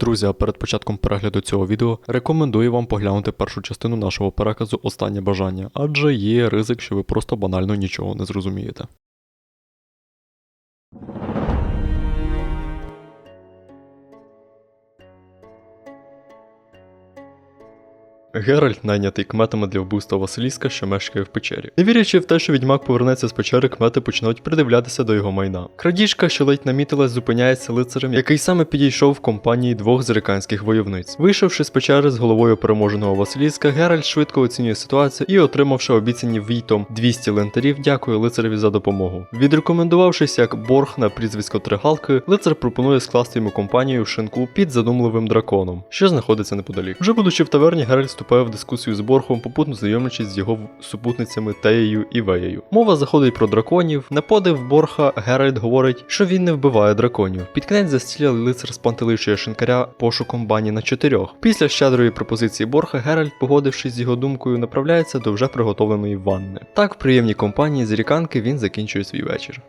Друзі, а перед початком перегляду цього відео рекомендую вам поглянути першу частину нашого переказу Останнє бажання, адже є ризик, що ви просто банально нічого не зрозумієте. Геральт найнятий кметами для вбивства Василіска, що мешкає в печері. Не вірячи в те, що відьмак повернеться з печери, кмети починають придивлятися до його майна. Крадіжка, що ледь намітилась, зупиняється лицарем, який саме підійшов в компанії двох зериканських войовниць. Вийшовши з печери з головою переможеного Василіска, Геральт швидко оцінює ситуацію і, отримавши обіцяні війтом 200 лентарів, дякує лицареві за допомогу. Відрекомендувавшись як борг на прізвисько Тригалки, лицар пропонує скласти йому компанію в шинку під задумливим драконом, що знаходиться неподалік. Вже будучи в таверні, Геральт вступає в дискусію з Борхом, попутно знайомлячись з його супутницями Теєю і Веєю. Мова заходить про драконів. На подив Борха Геральт говорить, що він не вбиває драконів. Під кінець застілля лицар спантеличує шинкаря пошуком бані на чотирьох. Після щедрої пропозиції Борха Геральт, погодившись з його думкою, направляється до вже приготовленої ванни. Так, в приємній компанії з ріканки він закінчує свій вечір.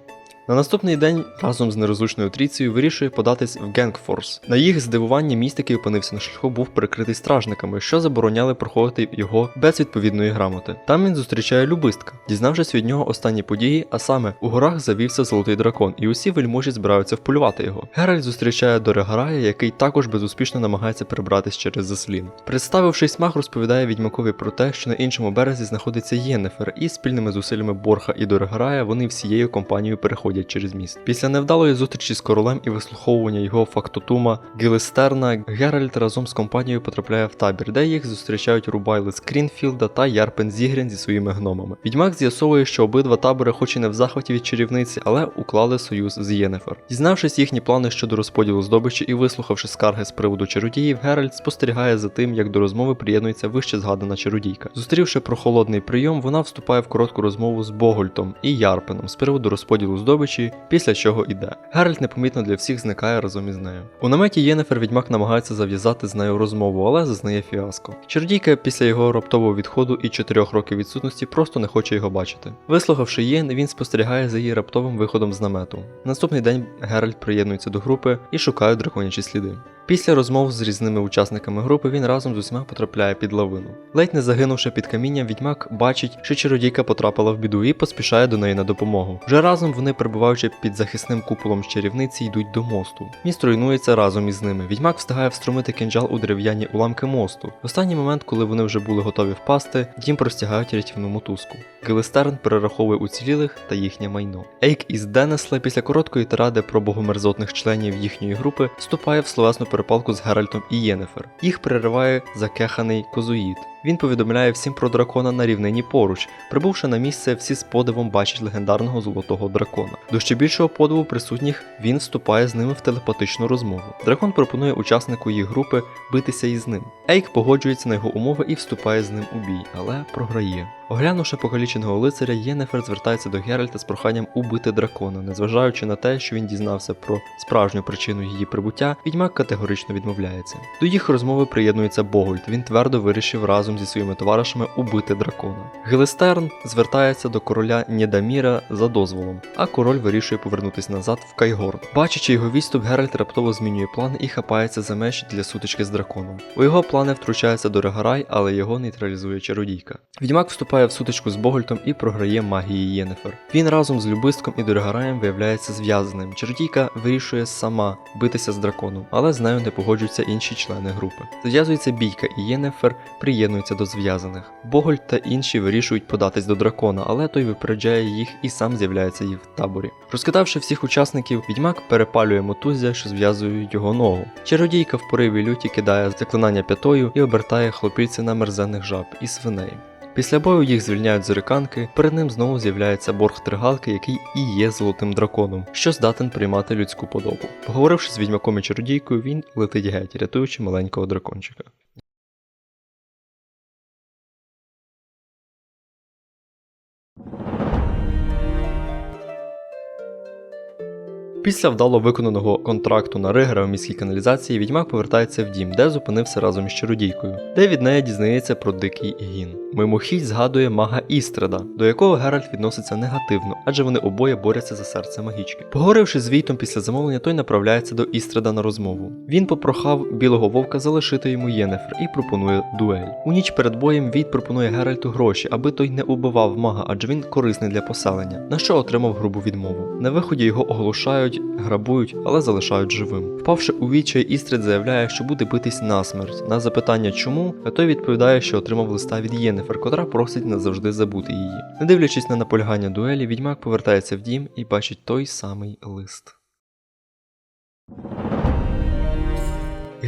На наступний день разом з нерозлучною трійцією вирішує податись в Генгфорс. На їх здивування міст, який опинився на шляху, був прикритий стражниками, що забороняли проходити його без відповідної грамоти. Там він зустрічає любистка. Дізнавшись від нього останні події, а саме у горах завівся золотий дракон, і усі вельможі збираються вполювати його. Геральт зустрічає Дорегарая, який також безуспішно намагається перебратись через заслін. Представившись, маг розповідає відьмакові про те, що на іншому березі знаходиться Єнефер, і спільними зусиллями Борха і Дорегарая вони всією компанією переходять через міст. Після невдалої зустрічі з королем і вислуховування його фактотума Гілестерна, Геральт разом з компанією потрапляє в табір, де їх зустрічають Рубайли з Крінфілда та Ярпен Зігрін зі своїми гномами. Відьмак з'ясовує, що обидва табори, хоч і не в захваті від чарівниці, але уклали союз з Єнефер. Дізнавшись їхні плани щодо розподілу здобичі і вислухавши скарги з приводу чародіїв, Геральт спостерігає за тим, як до розмови приєднується вище згадана чародійка. Зустрівши прохолодний прийом, вона вступає в коротку розмову з Богольтом і Ярпеном з приводу розподілу здобичі, після чого іде. Геральт непомітно для всіх зникає разом із нею. У наметі Єнефер відьмак намагається зав'язати з нею розмову, але зазнає фіаско. Чердійка після його раптового відходу і чотирьох років відсутності просто не хоче його бачити. Вислухавши Єн, він спостерігає за її раптовим виходом з намету. Наступний день Геральт приєднується до групи і шукає драконячі сліди. Після розмов з різними учасниками групи він разом з усіма потрапляє під лавину. Ледь не загинувши під камінням, відьмак бачить, що чародійка потрапила в біду і поспішає до неї на допомогу. Вже разом вони, перебуваючи під захисним куполом з чарівниці, йдуть до мосту. Міст руйнується разом із ними. Відьмак встигає встромити кинджал у дерев'яні уламки мосту. В останній момент, коли вони вже були готові впасти, дім простягають рятівну мотузку. Гелестерн перераховує уцілілих та їхнє майно. Ейк із Денесла після короткої тиради про богомерзотних членів їхньої групи вступає в словесну перепалку з Геральтом і Єнефер. Їх перериває закеханий козуїд. Він повідомляє всім про дракона на рівнині поруч. Прибувши на місце, всі з подивом бачать легендарного золотого дракона. До ще більшого подиву присутніх він вступає з ними в телепатичну розмову. Дракон пропонує учаснику їх групи битися із ним. Ейк погоджується на його умови і вступає з ним у бій, але програє. Оглянувши покаліченого лицаря, Єнефер звертається до Геральта з проханням убити дракона, незважаючи на те, що він дізнався про справжню причину її прибуття, відьмак категорично відмовляється. До їх розмови приєднується Богольд. Він твердо вирішив разом зі своїми товаришами убити дракона. Гелестерн звертається до короля Нєдаміра за дозволом, а король вирішує повернутися назад в Кайгорн. Бачачи його відступ, Геральт раптово змінює плани і хапається за меч для сутички з драконом. У його плани втручається Дорегарай, але його нейтралізує чародійка. Відьмак вступає в сутичку з Богольтом і програє магії Єнефер. Він разом з Любистком і Дорегараєм виявляється зв'язаним. Чародійка вирішує сама битися з драконом, але з нею не погоджуються інші члени групи. Зв'язується бійка, і Єнефер приєднується до зв'язаних. Богольд та інші вирішують податись до дракона, але той випереджає їх і сам з'являється їх в таборі. Розкидавши всіх учасників, відьмак перепалює мотузя, що зв'язує його ногу. Чародійка в пориві люті кидає заклинання п'ятою і обертає хлопільця на мерзенних жаб і свиней. Після бою їх звільняють з риканки, перед ним знову з'являється борг тригалки, який і є золотим драконом, що здатен приймати людську подобу. Поговоривши з відьмаком і чародійкою, він летить геть, рятуючи маленького дракончика. Після вдало виконаного контракту на Ригера в міській каналізації відьмак повертається в дім, де зупинився разом із чародійкою, де від неї дізнається про дикий гін. Мимохідь згадує мага Істреда, до якого Геральт відноситься негативно, адже вони обоє борються за серце магічки. Поговоривши з Війтом після замовлення, той направляється до Істреда на розмову. Він попрохав білого вовка залишити йому Єнефер і пропонує дуель. У ніч перед боєм Війт пропонує Геральту гроші, аби той не убивав мага, адже він корисний для поселення, на що отримав грубу відмову. На виході його оголошають, грабують, але залишають живим. Впавши у відчай, Істрид заявляє, що буде битись насмерть. На запитання чому, той відповідає, що отримав листа від Єнефер, котра просить назавжди забути її. Не дивлячись на наполягання дуелі, відьмак повертається в дім і бачить той самий лист.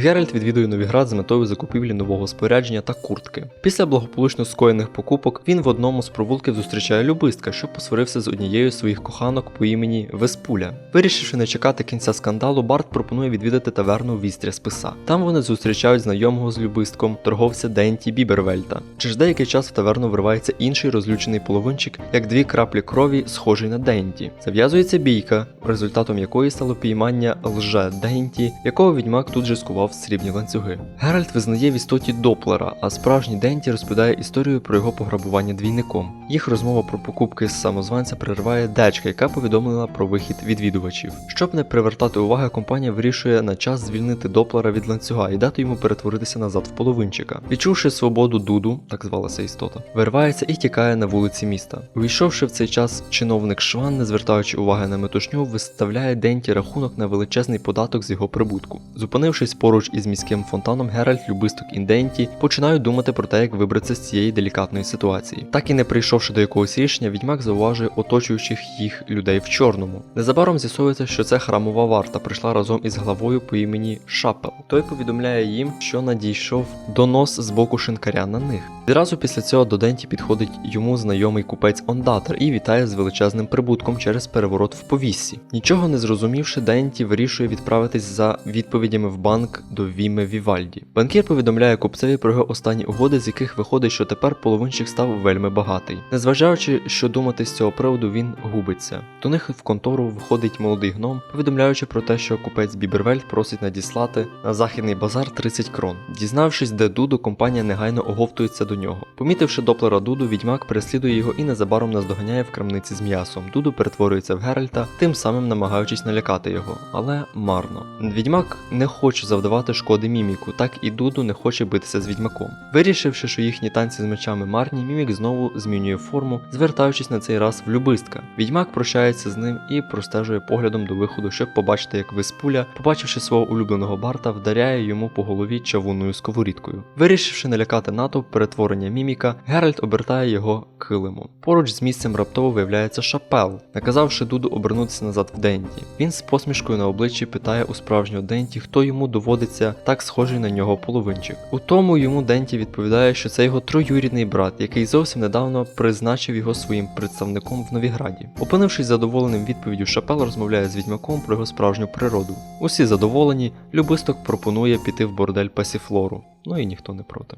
Геральт відвідує Новіград з метою закупівлі нового спорядження та куртки. Після благополучно скоєних покупок він в одному з провулків зустрічає любистка, що посварився з однією з своїх коханок по імені Веспуля. Вирішивши не чекати кінця скандалу, Барт пропонує відвідати таверну Вістря Списа. Там вони зустрічають знайомого з любистком, торговця Денті Бібервельта. Через деякий час в таверну вривається інший розлючений половинчик, як дві краплі крові, схожий на Денті. Зав'язується бійка, результатом якої стало піймання лже Денті, якого відьмак тут же скував в срібні ланцюги. Геральт визнає в істоті Доплера, а справжній Денті розповідає історію про його пограбування двійником. Їх розмова про покупки з самозванця перериває дечка, яка повідомила про вихід відвідувачів. Щоб не привертати уваги, компанія вирішує на час звільнити Доплера від ланцюга і дати йому перетворитися назад в половинчика. Відчувши свободу Дуду, так звалася істота, виривається і тікає на вулиці міста. Увійшовши в цей час, чиновник Шван, не звертаючи уваги на метушню, виставляє Денті рахунок на величезний податок з його прибутку. Зупинившись поруч із міським фонтаном, Геральт, Любисток і Денті починають думати про те, як вибратися з цієї делікатної ситуації. Так і не прийшовши до якогось рішення, відьмак зауважує оточуючих їх людей в чорному. Незабаром з'ясується, що це храмова варта прийшла разом із главою по імені Шапел. Той повідомляє їм, що надійшов донос з боку шинкаря на них. Відразу після цього до Денті підходить йому знайомий купець Ондатер і вітає з величезним прибутком через переворот в повіссі. Нічого не зрозумівши, Денті вирішує відправитись за відповідями в банк до Віме Вівальді. Банкір повідомляє купцеві про його останні угоди, з яких виходить, що тепер половинчик став вельми багатий. Незважаючи, що думати з цього приводу, він губиться. До них в контору виходить молодий гном, повідомляючи про те, що купець Бібервельд просить надіслати на західний базар 30 крон. Дізнавшись, де Дуду, компанія негайно оговтується до нього. Помітивши доплера Дуду, відьмак переслідує його і незабаром наздоганяє в крамниці з м'ясом. Дуду перетворюється в Геральта, тим самим намагаючись налякати його, але марно. Відьмак не хоче завдавати шкоди міміку, так і Дуду не хоче битися з відьмаком. Вирішивши, що їхні танці з мечами марні, мімік знову змінює форму, звертаючись на цей раз в любистка. Відьмак прощається з ним і простежує поглядом до виходу, щоб побачити, як Веспуля, побачивши свого улюбленого барта, вдаряє йому по голові чавунною сковорідкою. Вирішивши налякати натовп перетворення міміка, Геральт обертає його килимом. Поруч з місцем раптово виявляється шапел, наказавши Дуду обернутися назад в Денті. Він з посмішкою на обличчі питає у справжнього Денті, хто йому доводиться так схожий на нього половинчик. У тому йому Денті відповідає, що це його троюрідний брат, який зовсім недавно призначив його своїм представником в Новіграді. Опинившись задоволеним відповіддю, Шапел розмовляє з відьмаком про його справжню природу. Усі задоволені, любисток пропонує піти в бордель Пасіфлору. Ну і ніхто не проти.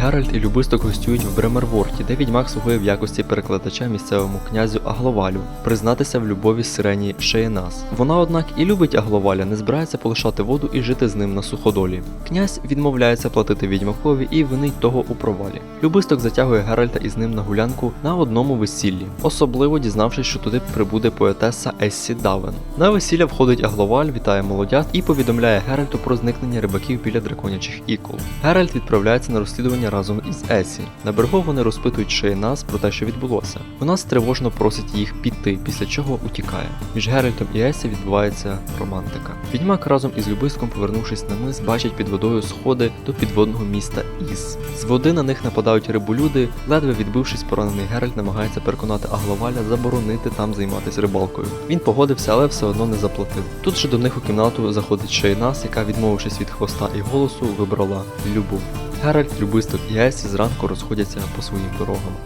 Геральт і Любисток гостюють в Бремерворті, де відьмак слугує в якості перекладача місцевому князю Агловалю, признатися в любові сирені Шеєнас. Вона, однак, і любить Агловаля, не збирається полишати воду і жити з ним на суходолі. Князь відмовляється платити відьмакові і винить того у провалі. Любисток затягує Геральта із ним на гулянку на одному весіллі, особливо дізнавшись, що туди прибуде поетеса Ессі Давен. На весілля входить Агловаль, вітає молодят і повідомляє Геральту про зникнення рибаків біля драконячих ікол. Геральт відправляється на розслідування разом із Есі. На берегу вони розпитують Шейнас про те, що відбулося. Вона стривожно просить їх піти, після чого утікає. Між Геральтом і Есі відбувається романтика. Відьмак разом із Любиском, повернувшись на мис, бачить під водою сходи до підводного міста Із. З води на них нападають риболюди, ледве відбившись, поранений Геральт намагається переконати Агловаля заборонити там займатися рибалкою. Він погодився, але все одно не заплатив. Тут же до них у кімнату заходить Шейнас, яка, відмовившись від хвоста і голосу, вибрала любов. Геральт, Любисток і Есі зранку розходяться по своїм дорогам.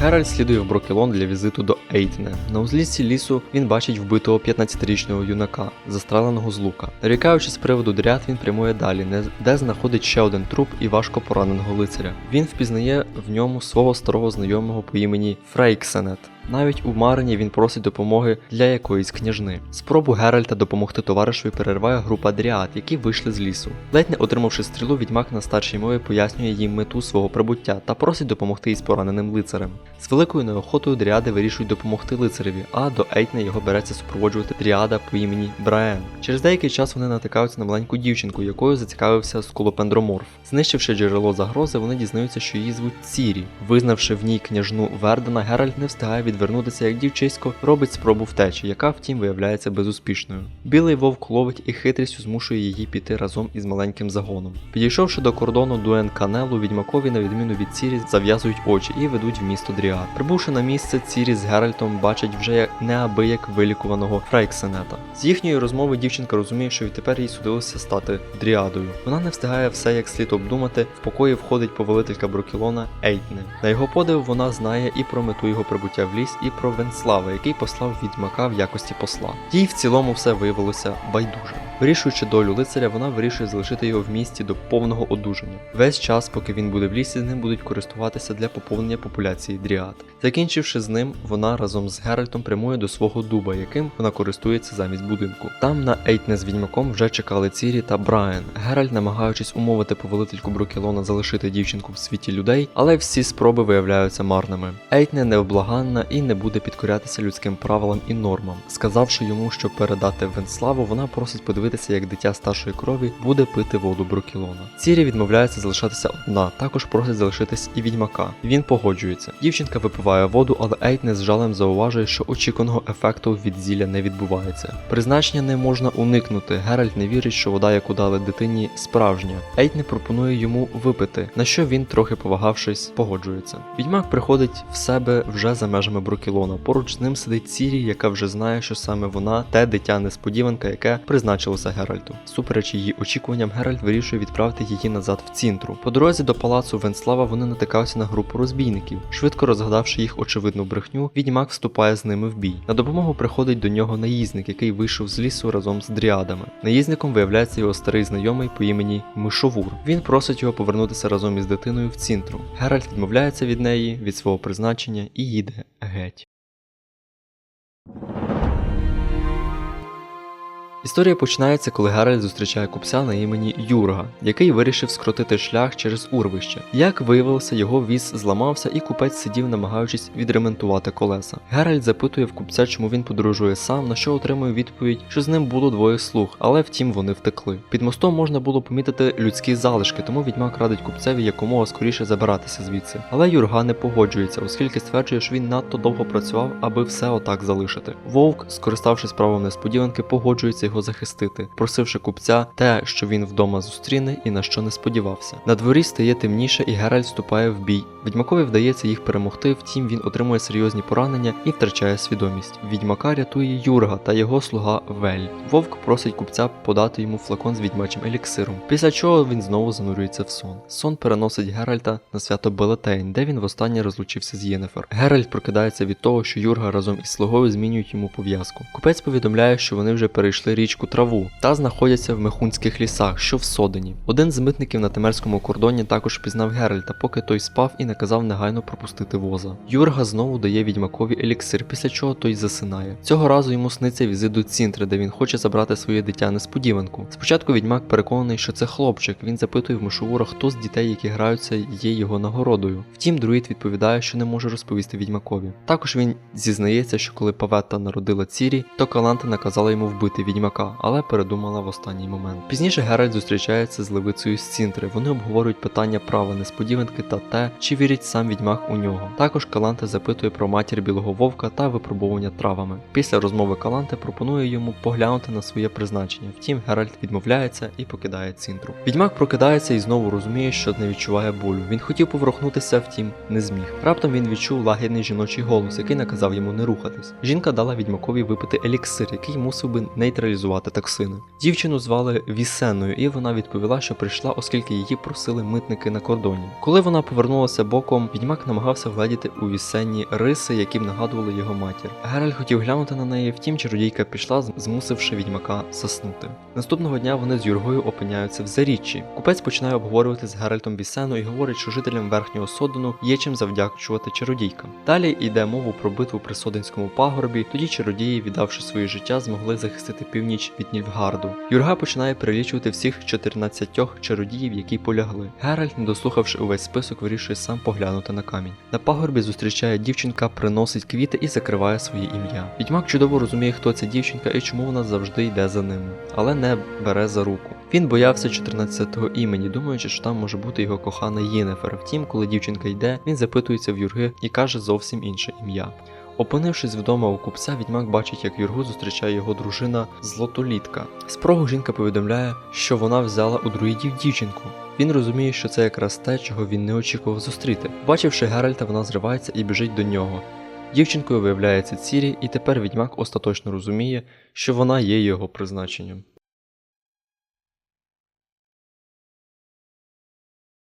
Геральт слідує в Брокелон для візиту до Ейтне. На узліссі лісу він бачить вбитого 15-річного юнака, застреленого з лука. Нарікаючи з приводу дряд, він прямує далі, де знаходить ще один труп і важко пораненого лицаря. Він впізнає в ньому свого старого знайомого по імені Фрейксенет. Навіть у Марині він просить допомоги для якоїсь княжни. Спробу Геральта допомогти товаришеві перерває група дріад, які вийшли з лісу. Ледь не отримавши стрілу, відьмак на старшій мові пояснює їм мету свого прибуття та просить допомогти із пораненим лицарем. З великою неохотою дріади вирішують допомогти лицареві, а до Ейтна його береться супроводжувати дріада по імені Браен. Через деякий час вони натикаються на маленьку дівчинку, якою зацікавився скулопендроморф. Знищивши джерело загрози, вони дізнаються, що її звуть Цірі. Визнавши в ній княжну Вердена, Геральт не встигає відвернутися, як дівчисько робить спробу втечі, яка втім виявляється безуспішною. Білий вовк ловить і хитрістю змушує її піти разом із маленьким загоном. Підійшовши до кордону Дуен Канелу, відьмакові, на відміну від Цірі, зав'язують очі і ведуть в місто Дріад. Прибувши на місце, Цірі з Геральтом бачать вже як неабияк вилікуваного Фрейксенета. З їхньої розмови дівчинка розуміє, що відтепер їй судилося стати дріадою. Вона не встигає все як слід обдумати. В покої входить повелителька Брокілона Ейтне. На його подив вона знає і про мету його прибуття в ліс, і про Венслава, який послав відьмака в якості посла. Їй в цілому все виявилося байдуже. Вирішуючи долю лицаря, вона вирішує залишити його в місті до повного одужання. Весь час, поки він буде в лісі, ним будуть користуватися для поповнення популяції дріад. Закінчивши з ним, вона разом з Геральтом прямує до свого дуба, яким вона користується замість будинку. Там на Ейтне з відьмаком вже чекали Цірі та Брайан. Геральт, намагаючись умовити повелительку Брокілона залишити дівчинку в світі людей, але всі спроби виявляються марними. Ейтне невблаганна і не буде підкорятися людським правилам і нормам. Сказавши йому, що передати Венславу, вона просить подивитися, як дитя старшої крові буде пити воду Брокілона. Цірі відмовляється залишатися одна, також просить залишитись і відьмака. Він погоджується. Дівчинка випиває воду, але Ейтне з жалем зауважує, що очікуваного ефекту від зілля не відбувається. Призначення не можна уникнути. Геральт не вірить, що вода, яку дали дитині, справжня. Ейтне пропонує йому випити, на що він, трохи повагавшись, погоджується. Відьмак приходить в себе вже за межами Брокілона. Поруч з ним сидить Цірі, яка вже знає, що саме вона те дитя несподіванка, яке призначилося Геральту. Супереч її очікуванням, Геральт вирішує відправити її назад в цінтру. По дорозі до палацу Венслава вони натикаються на групу розбійників. Швидко розгадавши їх очевидну брехню, відьмак вступає з ними в бій. На допомогу приходить до нього наїзник, який вийшов з лісу разом з дріадами. Наїзником виявляється його старий знайомий по імені Мишовур. Він просить його повернутися разом із дитиною в цінтру. Геральт відмовляється від неї, від свого призначення і їде геть. Історія починається, коли Геральт зустрічає купця на імені Юрга, який вирішив скоротити шлях через урвище. Як виявилося, його віз зламався, і купець сидів, намагаючись відремонтувати колеса. Геральт запитує в купця, чому він подорожує сам, на що отримує відповідь, що з ним було двоє слуг, але втім вони втекли. Під мостом можна було помітити людські залишки, тому відьмак радить купцеві якомога скоріше забиратися звідси. Але Юрга не погоджується, оскільки стверджує, що він надто довго працював, аби все отак залишити. Вовк, скориставшись правом несподіванки, погоджується його захистити, просивши купця те, що він вдома зустріне і на що не сподівався. На дворі стає темніше, і Геральт вступає в бій. Відьмакові вдається їх перемогти, втім він отримує серйозні поранення і втрачає свідомість. Відьмака рятує Юрга та його слуга Вель. Вовк просить купця подати йому флакон з відьмачим еліксиром, після чого він знову занурюється в сон. Сон переносить Геральта на свято Белетейн, де він востаннє розлучився з Єнефер. Геральт прокидається від того, що Юрга разом із слугою змінюють йому пов'язку. Купець повідомляє, що вони вже перейшли річку Траву та знаходяться в мехунських лісах, що в Содені. Один з митників на темерському кордоні також пізнав Геральта, поки той спав і наказав негайно пропустити воза. Юрга знову дає відьмакові еліксир, після чого той засинає. Цього разу йому сниться візит до Цінтри, де він хоче забрати своє дитя несподіванку. Спочатку відьмак переконаний, що це хлопчик. Він запитує в Мишовура, хто з дітей, які граються, є його нагородою. Втім, друїд відповідає, що не може розповісти відьмакові. Також він зізнається, що коли Паветта народила Цірі, то Каланта наказала йому вбити відьмака, але передумала в останній момент. Пізніше Геральт зустрічається з левицею з Цінтри. Вони обговорюють питання права несподіванки та те, чи вірить сам відьмак у нього. Також Каланте запитує про матір білого вовка та випробування травами. Після розмови Каланте пропонує йому поглянути на своє призначення. Втім, Геральт відмовляється і покидає Цінтру. Відьмак прокидається і знову розуміє, що не відчуває болю. Він хотів поворухнутися, втім не зміг. Раптом він відчув лагідний жіночий голос, який наказав йому не рухатись. Жінка дала відьмакові випити еліксир, який мусив би нейтралізувати токсини. Дівчину звали Вісеною, і вона відповіла, що прийшла, оскільки її просили митники на кордоні. Коли вона повернулася боком, відьмак намагався вгледіти у Вісенні риси, які б нагадували його матір. Геральт хотів глянути на неї, втім чародійка пішла, змусивши відьмака заснути. Наступного дня вони з Юргою опиняються в заріччі. Купець починає обговорювати з Геральтом Вісену і говорить, що жителям верхнього Содону є чим завдячувати чародійкам. Далі йде мова про битву при Соденському пагорбі. Тоді чародії, віддавши своє життя, змогли захистити північ від Нільфгарду. Юрга починає перелічувати всіх 14 чародіїв, які полягли. Геральт, не дослухавши увесь список, вирішує сам поглянути на камінь. На пагорбі зустрічає дівчинка, приносить квіти і закриває своє ім'я. Відьмак чудово розуміє, хто ця дівчинка і чому вона завжди йде за ними, але не бере за руку. Він боявся 14-го імені, думаючи, що там може бути його кохана Єнефер. Втім, коли дівчинка йде, він запитується в Юрги і каже зовсім інше ім'я. Опинившись вдома у купця, відьмак бачить, як Юргу зустрічає його дружина Злотолітка. З прогу жінка повідомляє, що вона взяла у друїдів дівчинку. Він розуміє, що це якраз те, чого він не очікував зустріти. Бачивши Геральта, вона зривається і біжить до нього. Дівчинкою виявляється Цірі, і тепер відьмак остаточно розуміє, що вона є його призначенням.